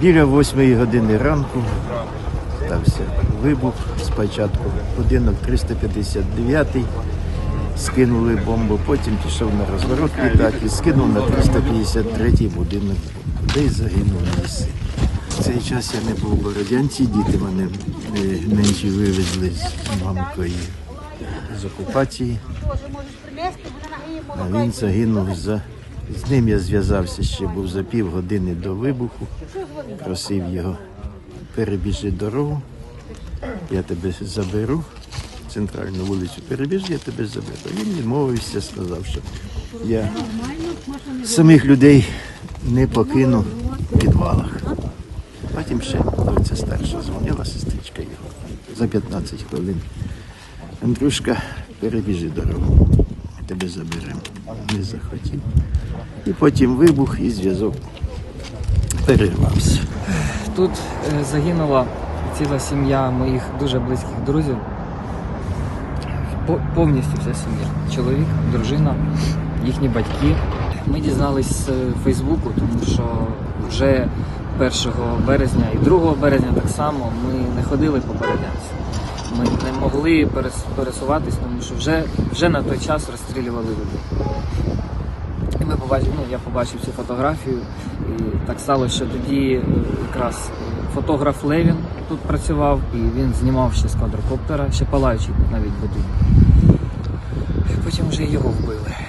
Біля восьмої години ранку стався вибух спочатку. Будинок 359 скинули бомбу, потім пішов на розворот літак і скинув на 353-й будинок, де й загинув мій син. В цей час я не був Бородянці, діти мене е, менші вивезли з мамкою з окупації. А він загинув за. З ним я зв'язався ще був за півгодини до вибуху. Просив його перебіжи дорогу, я тебе заберу. Центральну вулицю перебіж, я тебе заберу. Він відмовився, сказав, що я самих людей не покину в підвалах. Потім ще доця старша дзвонила, сестричка його за 15 хвилин. Андрюшка, перебіжи дорогу, заберемо. Не захотів. І потім вибух і зв'язок перервався. Тут е, загинула ціла сім'я моїх дуже близьких друзів. Повністю вся сім'я. Чоловік, дружина, їхні батьки. Ми дізнались з е, Фейсбуку, тому що вже 1 березня і 2 березня так само ми не ходили по. Ми не могли пересуватись, тому що вже, вже на той час розстрілювали людей. І ми побачили, ну я побачив цю фотографію, і так сталося, що тоді е, якраз е, фотограф Левін тут працював, і він знімав ще з квадрокоптера, ще палаючий навіть будинок. Потім вже його вбили.